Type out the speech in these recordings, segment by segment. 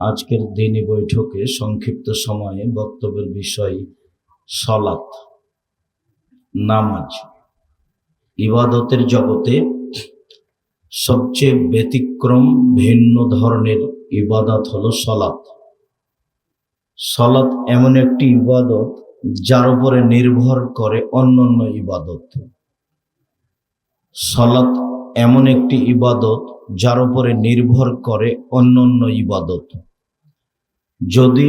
আজকের দিনী বৈঠকে সংক্ষিপ্ত সময়ে বক্তব্যের বিষয় সলাৎ, নামাজ। ইবাদতের জগতে সবচেয়ে ব্যতিক্রম ভিন্ন ধরনের ইবাদত হলো সলাৎ। সলাৎ এমন একটি ইবাদত যার উপরে নির্ভর করে অন্যান্য ইবাদত। সলাৎ এমন একটি ইবাদত যার উপরে নির্ভর করে অন্যান্য ইবাদত। যদি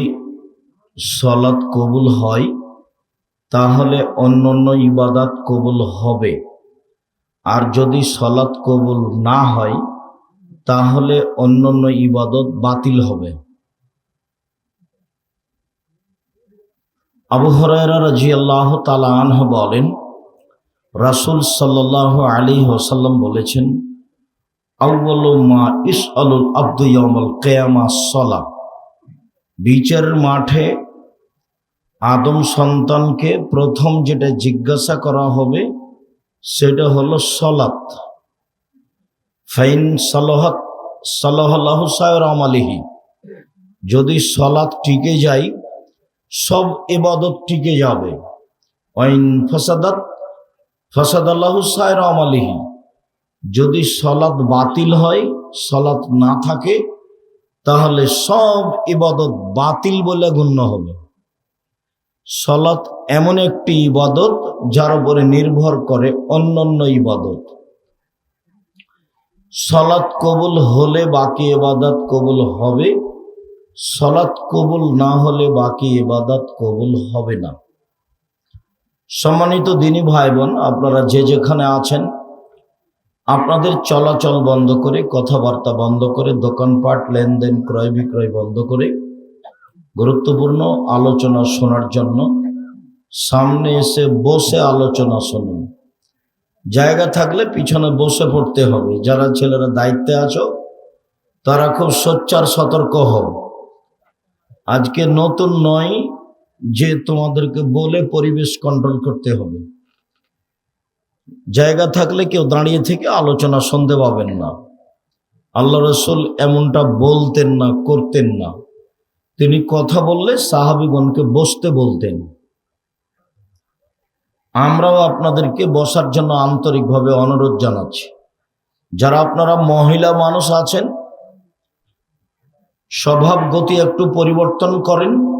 সলাৎ কবুল হয়, তাহলে অন্য অন্য ইবাদত কবুল হবে। আর যদি সলাৎ কবুল না হয়, তাহলে অন্য অন্য ইবাদত বাতিল হবে। আবু হরাইরা রাজিয়াল্লাহ তালা আনহ বলেন, রাসুল সাল্লাহ আলী ওসাল্লাম বলেছেন আউ্বাল মা ইস আলুল আব্দুল কেয়ামা সলা বিচারের মাঠে আদম সন্তানকে প্রথম যেটা জিজ্ঞাসা করা হবে, সেটা হলো সলাত ফাইন সালহাত সাল্লাহ সায়র আমালিহি। যদি সলাৎ টিকে যায়, সব এবাদত টিকে যাবে। ওয়াইন ফসাদাত ফসাদ আল্লাহ সায়র আমালিহি। যদি সলাৎ বাতিল হয়, সলাৎ না থাকে তাহলে সব ইবাদত বাতিল বলে গণ্য হবে। সলাৎ এমন একটি ইবাদত যার উপরে নির্ভর করে অন্যান্য ইবাদত। সলাৎ কবুল হলে বাকি ইবাদত কবুল হবে, সলাৎ কবুল না হলে বাকি ইবাদত কবুল হবে না। সম্মানিত দিনী ভাই বোন আপনারা যে যেখানে আছেন আপনাদের চলাচল বন্ধ করে, কথাবার্তা বন্ধ করে, দোকানপাট লেনদেন, ক্রয় বিক্রয় বন্ধ করে, গুরুত্বপূর্ণ আলোচনা শোনার জন্য সামনে এসে বসে আলোচনা শুনুন। জায়গা থাকলে পিছনে বসে পড়তে হবে। যারা ছেলেরা দায়িত্বে আছো, তারা খুব সোচ্চার, সতর্ক হও। আজকে নতুন নয় যে তোমাদেরকে বলে পরিবেশ কন্ট্রোল করতে হবে। জায়গা থাকলে কেউ দাঁড়িয়ে থেকে আলোচনা শুনতে পাবেন না। আল্লাহ রসুল এমনটা বলতেন না, করতেন না। তিনি কথা বললে সাহাবিগণকে বসতে বলতেন। আমরাও আপনাদেরকে বসার জন্য আন্তরিকভাবে অনুরোধ জানাচ্ছি। যারা আপনারা মহিলা মানুষ আছেন স্বভাব গতি একটু পরিবর্তন করেন।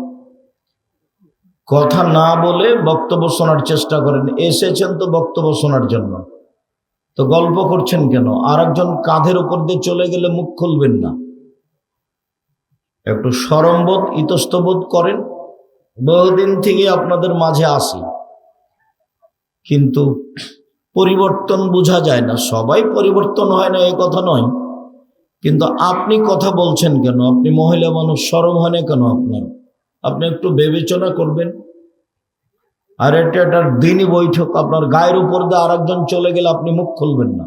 কথা না বলে বক্তব্য শোনার চেষ্টা করেন। এসেছেন তো বক্তব্য শোনার জন্য। তো গল্প করছেন কেন? আর একজন কাঁধের উপর দিয়ে চলে গেলে মুখ খুলবেন না। একটু সরমবোধ ইতস্তবোধ করেন। বহুদিন থেকে আপনাদের মাঝে আসি কিন্তু পরিবর্তন বোঝা যায় না। সবাই পরিবর্তন হয় না, এ কথা নয়। কিন্তু আপনি কথা বলছেন কেন? আপনি মহিলা মানুষ সরম হয় না কেন আপনার? আপনি একটু বিবেচনা করবেন। আর এটা একটা দিনই বৈঠক, আপনার গায়ের উপর দিয়ে আর একজন চলে গেলে আপনি মুখ খুলবেন না।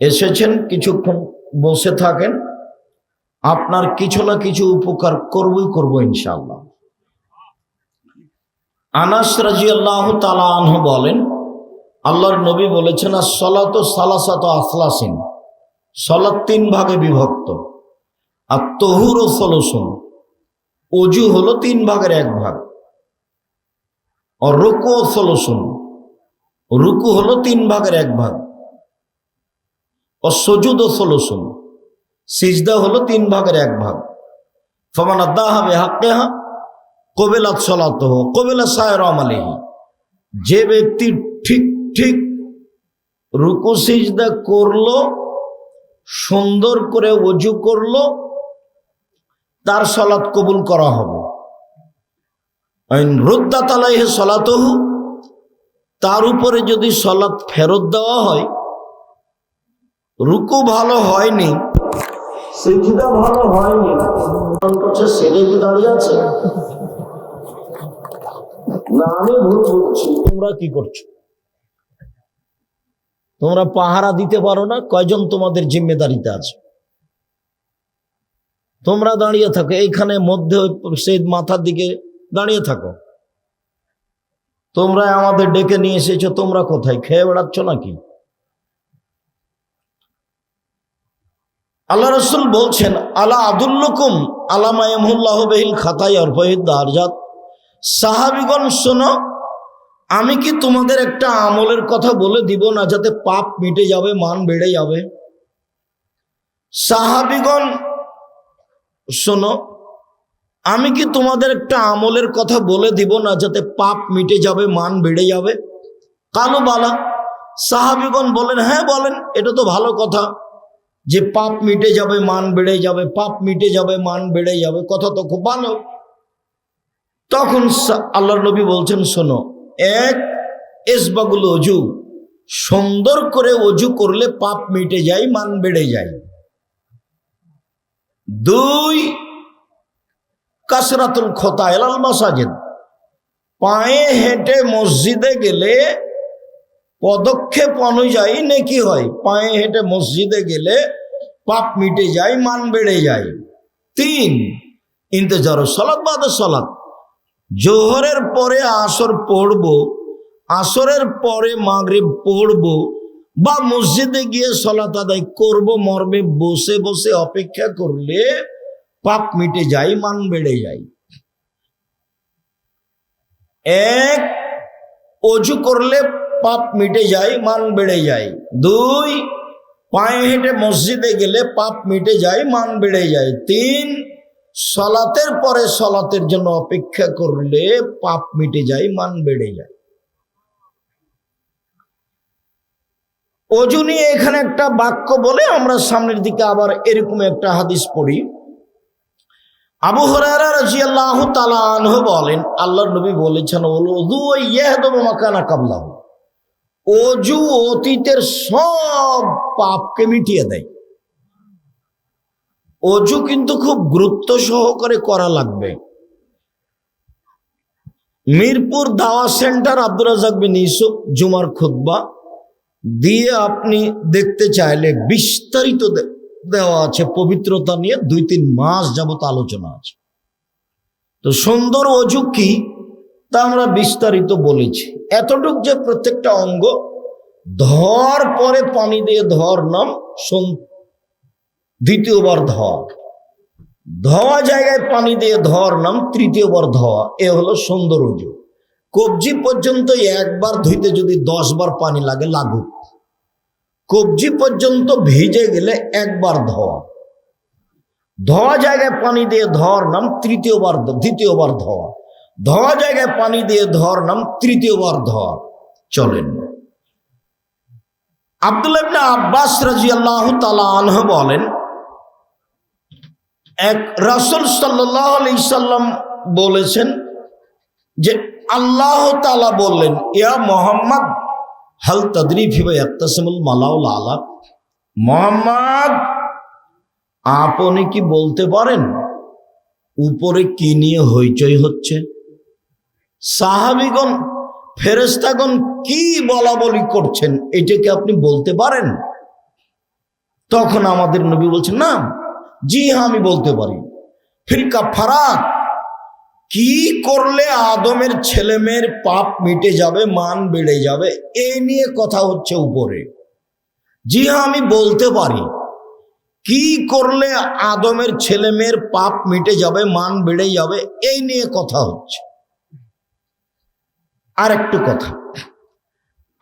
এসেছেন, কিছুক্ষণ বসে থাকেন। আপনার কিছু না কিছু উপকার করবই করব ইনশাল্লাহ আনাস রাজি আল্লাহ তালাহ বলেন, আল্লাহর নবী বলেছেন আর সলাত সালাসাত আফলাসিন সলাৎ তিন ভাগে বিভক্ত। আর তহুর ও সলসুন অজু হলো তিন ভাগের এক ভাগ। রুকু সলসুন। রুকু হলো তিন ভাগের এক ভাগ। ও সজুদ ও সলসুন। সিজদা হলো তিন ভাগের এক ভাগ। ফমান আদা হবে হাক্কে হা কবেলাত সলাত কবেলা সায়র আমালিহি যে ব্যক্তি ঠিক ঠিক রুকু সিজদা করল, সুন্দর করে অজু করল তার সলাৎ কবুল করা হবে। রুদ্দা তালাইহে সলাতহু, তার উপরে যদি সলাৎ ফেরত দেওয়া হয়, রুকু ভালো হয়নি হয়নি দাঁড়িয়ে না, আমি ভুল বলছি, তোমরা কি করছ? তোমরা পাহারা দিতে পারো না, কয়জন তোমাদের জিম্মেদারিতে আছে? তোমরা দাঁড়িয়ে থাকো, এইখানে মধ্যে সেই মাথার দিকে দাঁড়িয়ে থাকো। তোমরা আমাদের ডেকে নিয়ে এসেছ, তোমরা কোথায়? খেয়ে বেড়াচ্ছ নাকি? আল্লাহ রসুল বলছেন, আলা আদুল্লুকুম আলামায়ামুল্লাহ বেহিল খাতাই অর্পহিদ দারজাত। সাহাবিগণ, শোনো, আমি কি তোমাদের একটা আমলের কথা বলে দিব না যাতে পাপ মিটে যাবে, মান বেড়ে যাবে? সাহাবিগণ শোনো, আমি কি তোমাদের একটা আমলের কথা বলে দিব না যাতে পাপ মিটে যাবে, মান বেড়ে যাবে? কালো বালা, সাহাবিগণ বলেন হ্যাঁ বলেন, এটা তো ভালো কথা যে পাপ মিটে যাবে, মান বেড়ে যাবে, পাপ মিটে যাবে, মান বেড়ে যাবে, কথা তো খুব ভালো। তখন আল্লাহর নবী বলছেন, শোনো, এক এসবাগুলো অজু, সুন্দর করে অজু করলে পাপ মিটে যায়, মান বেড়ে যায়। দুই কাসরাতুল খোতা এলাল মাসাজেদ। পায়ে হেঁটে মসজিদে গেলে পদক্ষেপ অনুযায়ী নেকি হয়। পায়ে হেঁটে মসজিদে গেলে পাপ মিটে যায়, মান বেড়ে যায়। তিন, ইন্তজার সলাৎ বাদ সলাৎ জোহরের পরে আসর পড়ব, আসরের পরে মাগরিব পড়ব বা মসজিদে গিয়ে সলাত আদায় করব, মর্মে বসে বসে অপেক্ষা করলে পাপ মিটে যায়, মান বেড়ে যায়। এক, অজু করলে পাপ মিটে যায়, মান বেড়ে যায়। দুই, পায়ে হেঁটে মসজিদে গেলে পাপ মিটে যায়, মান বেড়ে যায়। তিন, সলাতের পরে সলাতের জন্য অপেক্ষা করলে পাপ মিটে যায়, মান বেড়ে যায়। অজু নিয়ে এখানে একটা বাক্য বলে আমরা সামনের দিকে আবার এরকম একটা হাদিস পড়ি। আবু হরারা বলেন, আল্লাহর নবী বলেছেন কাবলাহু। অজু অতীতের সব পাপকে মিটিয়ে দেয়। অজু কিন্তু খুব গুরুত্ব সহকারে করা লাগবে। মিরপুর দাওয়া সেন্টার আব্দুর রাজাক বিন ইউসুফ জুমার খুতবা দিয়ে আপনি দেখতে চাইলে বিস্তারিত দেওয়া আছে, পবিত্রতা নিয়ে দুই তিন মাস যাবত আলোচনা আছে। তো সুন্দর অজু কি? তা আমরা বিস্তারিত বলেছি। এতটুক যে প্রত্যেকটা অঙ্গ, ধর পরে পানি দিয়ে ধর নাম দ্বিতীয়বার ধোয়া। ধোয়া জায়গায় পানি দিয়ে ধর নাম তৃতীয়বার ধোয়া। এ হলো সুন্দর অজু। কবজি পর্যন্ত একবার ধুইতে যদি দশ বার পানি লাগে, লাগুক। কবজি পর্যন্ত ভিজে গেলে একবার ধোয়া। ধোয়া জায়গায় পানি দিয়ে ধর নাম তৃতীয়বার দ্বিতীয়বার ধোয়া। ধোয়া জায়গায় পানি দিয়ে ধর নাম তৃতীয়বার ধোয়া। চলেন। আব্দুল্লাহ আব্বাস রাজিয়াল্লাহু তাআলা আনহু বলেন, এক রাসূল সাল্লাল্লাহু আলাইহি সাল্লাম বলেছেন যে আল্লাহ তালা বললেন, ইয়া মোহাম্মদ, হাল তাদরি ফিবা ইয়াক্তাসিমুল মালাউল আলা? মোহাম্মদ, আপনি কি বলতে পারেন? উপরে কি নিয়ে হইচই হচ্ছে? সাহাবিগণ ফেরেস্তাগণ কি বলা বলি করছেন এটাকে আপনি বলতে পারেন? তখন আমাদের নবী বলছেন, না, জি হ্যাঁ আমি বলতে পারি। ফিরকা ফারাক কি করলে আদমের ছেলে মেয়ের পাপ মিটে যাবে, মান বেড়ে যাবে? এই নিয়ে কথা হচ্ছে উপরে। জি হ্যাঁ আমি বলতে পারি। কি করলে আদমের ছেলে মেয়ের পাপ মিটে যাবে, মান বেড়ে যাবে? এই নিয়ে কথা হচ্ছে। আর একটু কথা।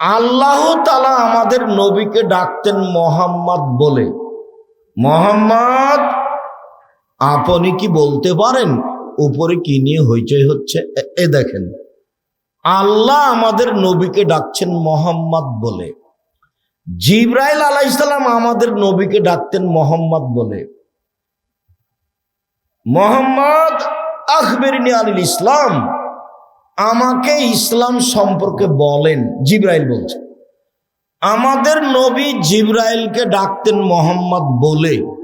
আল্লাহ তালা আমাদের নবীকে ডাকতেন মোহাম্মদ বলে। মোহাম্মদ, আপনি কি বলতে পারেন উপরে কি নিয়ে হইচই হচ্ছে? এ- দেখেন। আল্লাহ আমাদের নবীকে ডাকছেন মোহাম্মদ বলে। জিব্রাইল আলাইসালাম আমাদের নবীকে ডাকতেন মোহাম্মদ বলে। মোহাম্মদ আখবেরিনী আলিল ইসলাম, আমাকে ইসলাম সম্পর্কে বলেন, জিব্রাইল বলছে। আমাদের নবী জিব্রাইলকে ডাকতেন মোহাম্মদ বলে।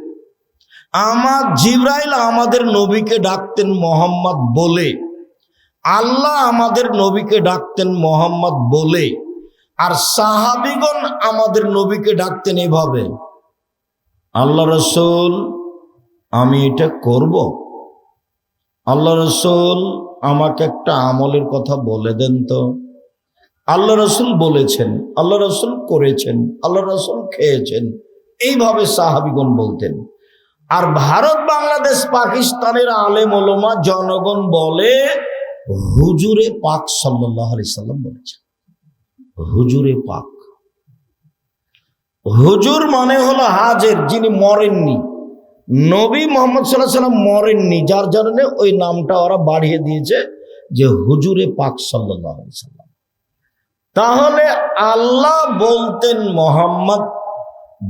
আমার জিব্রাইল আমাদের নবীকে ডাকতেন মোহাম্মদ বলে। আল্লাহ আমাদের নবীকে ডাকতেন মোহাম্মদ বলে। আর সাহাবিগণ আমাদের নবীকে ডাকতেন এভাবে, আল্লাহ রসুল, আমি এটা করব। আল্লাহ রসুল, আমাকে একটা আমলের কথা বলে দেন তো। আল্লাহ রসুল বলেছেন, আল্লাহ রসুল করেছেন, আল্লাহ রসুল খেয়েছেন। এইভাবে সাহাবিগণ বলতেন। আর ভারত, বাংলাদেশ, পাকিস্তানের আলেম ওলমা, জনগণ বলে, হুজুরে পাক সাল্লাম বলেছেন। হুজুরে পাক। হুজুর মানে হলো হাজের, যিনি মরেননি। নবী মোহাম্মদ সাল্লাহ সাল্লাম মরেননি, যার জন্য ওই নামটা ওরা বাড়িয়ে দিয়েছে যে হুজুরে পাক সাল্লাহ সাল্লাম। তাহলে আল্লাহ বলতেন মোহাম্মদ,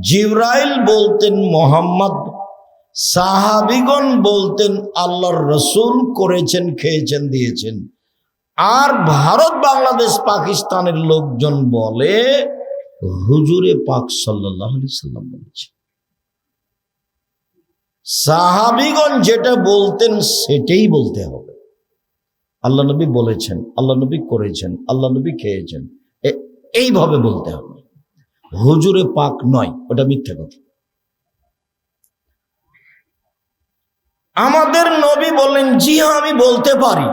জিব্রাইল বলতেন মোহাম্মদ সাহাবিগণ বলতেন, আল্লাহর রসুল করেছেন, খেয়েছেন, দিয়েছেন। আর ভারত, বাংলাদেশ, পাকিস্তানের লোকজন বলে, হুজুরে পাক সাল্লাম বলেছে। সাহাবিগণ যেটা বলতেন, সেটাই বলতে হবে। আল্লাহ নবী বলেছেন, আল্লাহ নবী করেছেন, আল্লাহ নবী খেয়েছেন। এইভাবে বলতে হবে। হুজুরে পাক নয়, ওটা মিথ্যা কথা। আমাদের নবী বললেন জি হ্যাঁ আমি বলতে পারি।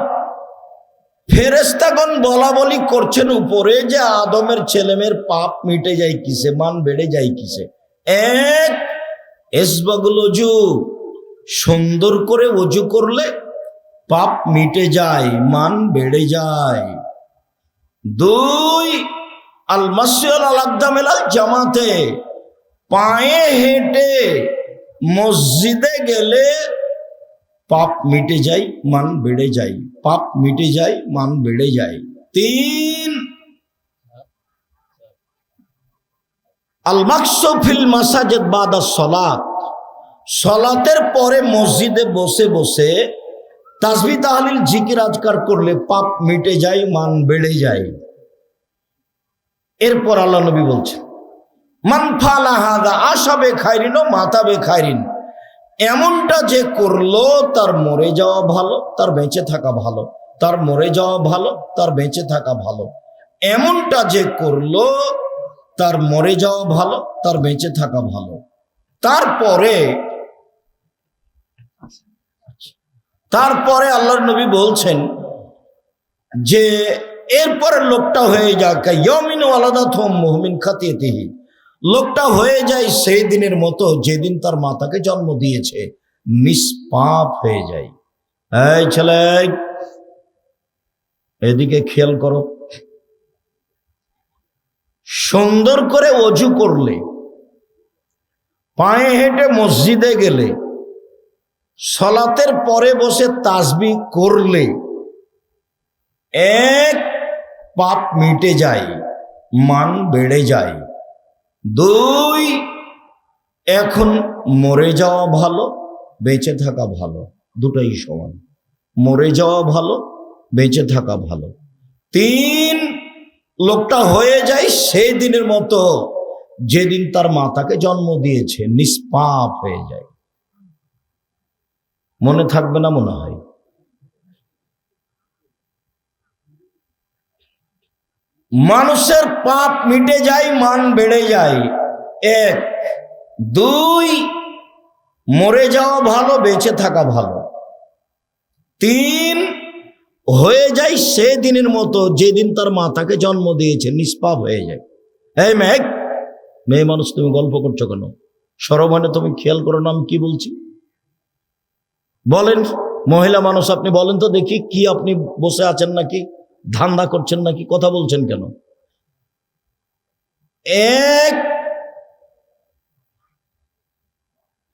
ফেরেস্তাগণ বলা বলি করছেন উপরে যে আদমের ছেলেমের পাপ মিটে যায় কিসে, মান বেড়ে যায় কিসে। এক, এসবাগুল সুন্দর করে অজু করলে পাপ মিটে যায়, মান বেড়ে যায়। দুই, আল মাসিয়াল আল জামাতে, পায়ে হেঁটে মসজিদে গেলে পাপ মিটে যায়, মান বেড়ে যায়। পাপ মিটে যায়, মান বেড়ে যায়। তিন। আল মাকসফিল মাসাজেদ বাদা সলাত। সলাতের পরে মসজিদে বসে বসে তাসবি তাহলিল জিকির আজকার করলে পাপ মিটে যায়, মান বেড়ে যায়। এরপর আল্লাহ নবী বলছেন, মান ফালা হাদা আশাবে খাইরিন ও মাতাবে খাইরিন। এমনটা যে করল, তার মরে যাওয়া ভালো, তার বেঁচে থাকা ভালো, তার মরে যাওয়া ভালো, তার বেঁচে থাকা ভালো। এমনটা যে করল, তার মরে যাওয়া ভালো, তার বেঁচে থাকা ভালো। তারপরে তারপরে আল্লাহর নবী বলছেন যে এরপরে লোকটা হয়ে যাক, ইয়মিন আলাদা থম মোহমিন খাতিয়েতিহি লোকটা হয়ে যায় সেই দিনের মতো যেদিন তার মাতাকে জন্ম দিয়েছে, নিষ্পাপ হয়ে যায়। ছেলে, এদিকে খেয়াল করো। সুন্দর করে অজু করলে, পায়ে হেঁটে মসজিদে গেলে, সলাতের পরে বসে তাসবি করলে, এক পাপ মিটে যায়, মান বেড়ে যায়। দুই, এখন মরে যাওয়া ভালো, বেঁচে থাকা ভালো, দুটাই সমান। মরে যাওয়া ভালো, বেঁচে থাকা ভালো। তিন, লোকটা হয়ে যায় সেই দিনের মতো, যেদিন তার মাতাকে জন্ম দিয়েছে, নিষ্পাপ হয়ে যায়। মনে থাকবে না মনে হয়। মানুষের পাপ মিটে যায়, মান বেড়ে যায়। এক, দুই, মরে যাওয়া ভালো, বেঁচে থাকা ভালো। তিন, হয়ে যায় সে দিনের মতো, যেদিন তার মাতাকে জন্ম দিয়েছে, নিষ্পাপ হয়ে যায়। এই মেঘ মেয়ে মানুষ তুমি গল্প করছ কেন? সরমানে তুমি খেয়াল করো না আমি কি বলছি? বলেন, মহিলা মানুষ, আপনি বলেন তো দেখি কি আপনি বসে আছেন নাকি? ধান্দা করছেন নাকি? কথা বলছেন কেন? এক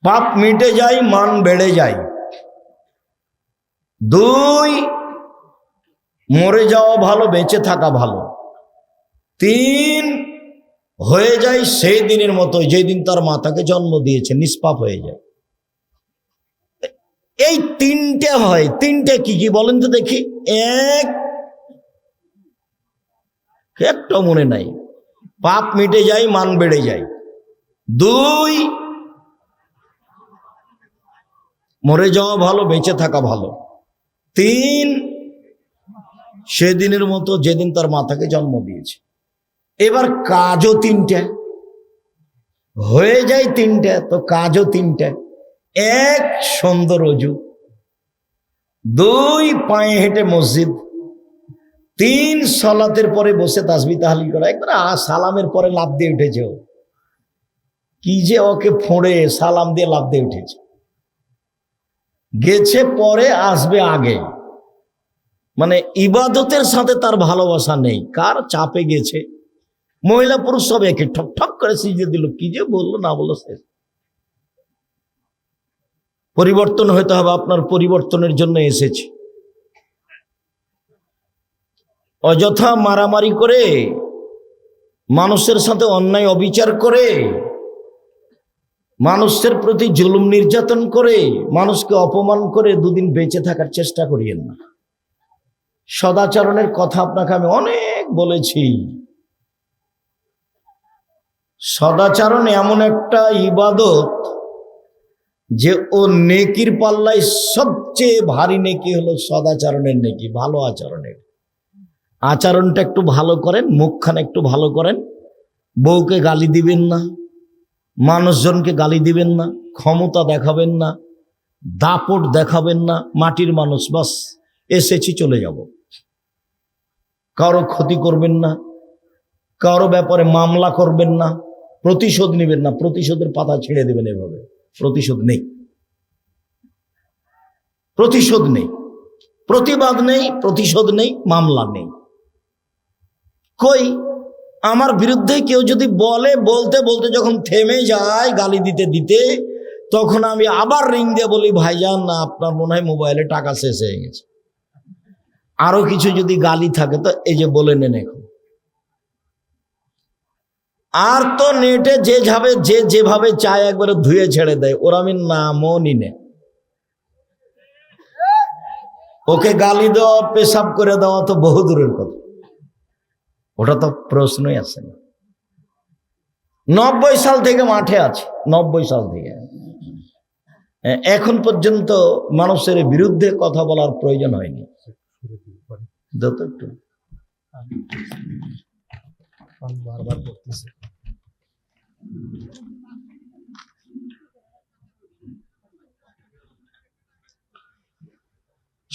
পাপ মিটে যায়, মান বেড়ে যায়। দুই, মরে যাওয়া ভালো, বেঁচে থাকা ভালো। তিন, হয়ে যায় সেই দিনের মতো যেদিন তার মাতাকে জন্ম দিয়েছে, নিষ্পাপ হয়ে যায়। এই তিনটে হয়। তিনটে কি কি বলেন তো দেখি। এক একটা মনে নাই। পাপ মিটে যায়, মান বেড়ে যায়। দুই, মরে যাওয়া ভালো, বেঁচে থাকা ভালো। তিন, সেদিনের মতো যেদিন তার মাথাকে জন্ম দিয়েছে। এবার কাজও তিনটে। হয়ে যায় তিনটে, তো কাজও তিনটে। এক সুন্দর অজু দুই, পায়ে হেঁটে মসজিদ। তিন সলাতের পরে বসে তাসবি তাহালি করা। একবার সালামের পরে লাভ দিয়ে উঠেছে। কি যে ওকে ফোঁড়ে, সালাম দিয়ে লাভ দিয়ে উঠেছে। গেছে পরে আসবে আগে। মানে ইবাদতের সাথে তার ভালোবাসা নেই। কার চাপে গেছে? মহিলা পুরুষ সব একে ঠক ঠক করে সিজে দিল। কি যে বলল না বলল শেষ পরিবর্তন হতে হবে, আপনার পরিবর্তনের জন্য এসেছি। অযথা মারামারি করে, মানুষের সাথে অন্যায় অবিচার করে, মানুষের প্রতি জুলুম নির্যাতন করে, মানুষকে অপমান করে দুদিন বেঁচে থাকার চেষ্টা করিয়েন না। সদাচরণের কথা আপনাকে আমি অনেক বলেছি। সদাচরণ এমন একটা ইবাদত যে ও নেকির পাল্লায় সবচেয়ে ভারী নেকি হলো সদাচরণের নেকি, ভালো আচরণের। আচরণটা একটু ভালো করেন, মুখখান একটু ভালো করেন। বউকে গালি দিবেন না, মানুষজনকে গালি দিবেন না, ক্ষমতা দেখাবেন না, দাপট দেখাবেন না, মাটির মানুষ, বাস, এসেছি চলে যাব। কারও ক্ষতি করবেন না, কারও ব্যাপারে মামলা করবেন না, প্রতিশোধ নেবেন না, প্রতিশোধের পাতা ছেড়ে দেবেন এভাবে। প্রতিশোধ নেই। প্রতিশোধ নেই। প্রতিবাদ নেই, প্রতিশোধ নেই, মামলা নেই। কই? আমার বিরুদ্ধে কেউ যদি বলে, বলতে বলতে যখন থেমে যায় গালি দিতে দিতে, তখন আমি আবার রিং দিয়ে বলি, ভাইজান, না, আপনার মনে হয় মোবাইলে টাকা শেষ হয়ে গেছে। আরও কিছু যদি গালি থাকে, তো এই যে বলে নেন এখন। আর তো নেটে যে যাবে, যে যেভাবে চায় একবারে ধুয়ে ছেড়ে দেয়, ওর আমি নামও নিনে ওকে গালি দেওয়া, পেশাব করে দেওয়া তো বহু দূরের কথা। ওটা তো প্রশ্নই আছে না। নব্বই সাল থেকে মাঠে আছে, নব্বই সাল থেকে। এখন পর্যন্ত মানুষের বিরুদ্ধে কথা বলার প্রয়োজন হয়নি। বারবার করতেছে